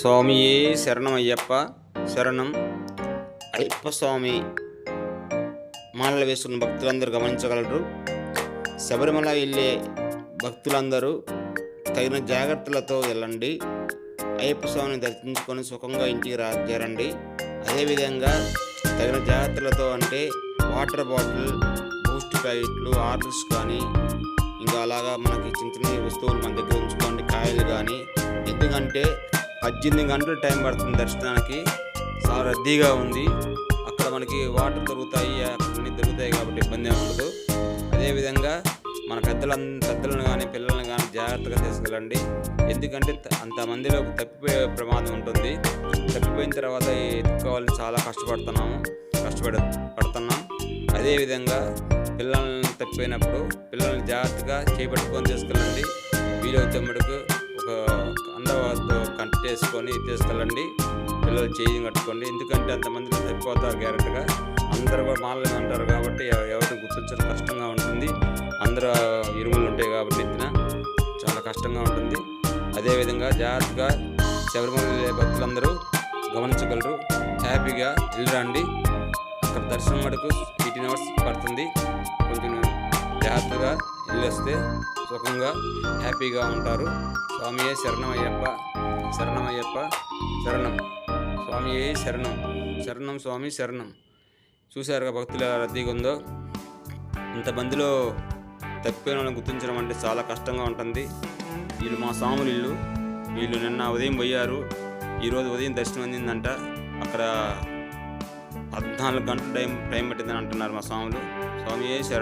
స్వామియే శరణమయ్యప్ప శరణం. అయ్యప్ప స్వామి మాలలు వేసుకున్న భక్తులందరూ గమనించగలరు. శబరిమల వెళ్ళే భక్తులందరూ తగిన జాగ్రత్తలతో వెళ్ళండి. అయ్యప్ప స్వామిని దర్శించుకొని సుఖంగా ఇంటికి రా చేరండి. అదేవిధంగా తగిన జాగ్రత్తలతో అంటే వాటర్ బాటిల్ బూస్ట్ ప్యాకెట్లు ఆర్డర్స్ కానీ ఇంకా అలాగా మనకి చిన్న చిన్న వస్తువులు మన దగ్గర ఉంచుకోండి. కాయలు కానీ. ఎందుకంటే పద్దెనిమిది గంటలు టైం పడుతుంది దర్శనానికి. చాలా రద్దీగా ఉంది. అక్కడ మనకి వాటర్ దొరుకుతాయి అన్నీ దొరుకుతాయి కాబట్టి ఇబ్బంది ఏమి ఉండదు. అదేవిధంగా మన పెద్దల పెద్దలను కానీ పిల్లల్ని కానీ జాగ్రత్తగా తీసుకెళ్ళండి. ఎందుకంటే అంత అంతమందిలో తప్పిపోయే ప్రమాదం ఉంటుంది. తప్పిపోయిన తర్వాత ఎత్తుకోవాలని చాలా కష్టపడుతున్నాము. కష్టపడ పడుతున్నాం. అదేవిధంగా పిల్లల్ని తప్పిపోయినప్పుడు పిల్లల్ని జాగ్రత్తగా చేపట్టుకొని తీసుకెళ్ళండి. వీలవుతే మటుకు ఒక కండవతో కట్టేసుకొని తీసుకెళ్ళండి పిల్లలు చేయి కట్టుకోండి. ఎందుకంటే అంతమంది తప్పిపోతారు గ్యారెంటీగా అందరూ కూడా మాలలు అంటారు కాబట్టి ఎవరిని గుర్తించడం కష్టంగా ఉంటుంది. అందరూ ఇరుములు ఉంటాయి కాబట్టి ఎత్తిన చాలా కష్టంగా ఉంటుంది. అదేవిధంగా జాగ్రత్తగా శబరిమల వెళ్ళే భక్తులందరూ గమనించగలరు. హ్యాపీగా వెళ్ళరండి. అక్కడ దర్శనం మటుకు ఎయిటీన్ అవర్స్ పడుతుంది. కొంచెం జాగ్రత్తగా వెళ్ళొస్తే సుఖంగా హ్యాపీగా ఉంటారు. స్వామియే శరణమయ్యప్ప శరణమయ్యప్ప శరణం. స్వామియే శరణం. శరణం స్వామి శరణం. చూశారుగా భక్తుల రద్దీగా ఉందో? ఇంతమందిలో తప్పిన వాళ్ళని గుర్తించడం అంటే చాలా కష్టంగా ఉంటుంది. వీళ్ళు మా స్వాములు ఇల్లు. వీళ్ళు నిన్న ఉదయం పోయారు. ఈరోజు ఉదయం దర్శనం అందిందంట. అక్కడ పద్నాలుగు గంటల టైం టైం పట్టిందని అంటున్నారు మా స్వాములు స్వామి శరణం.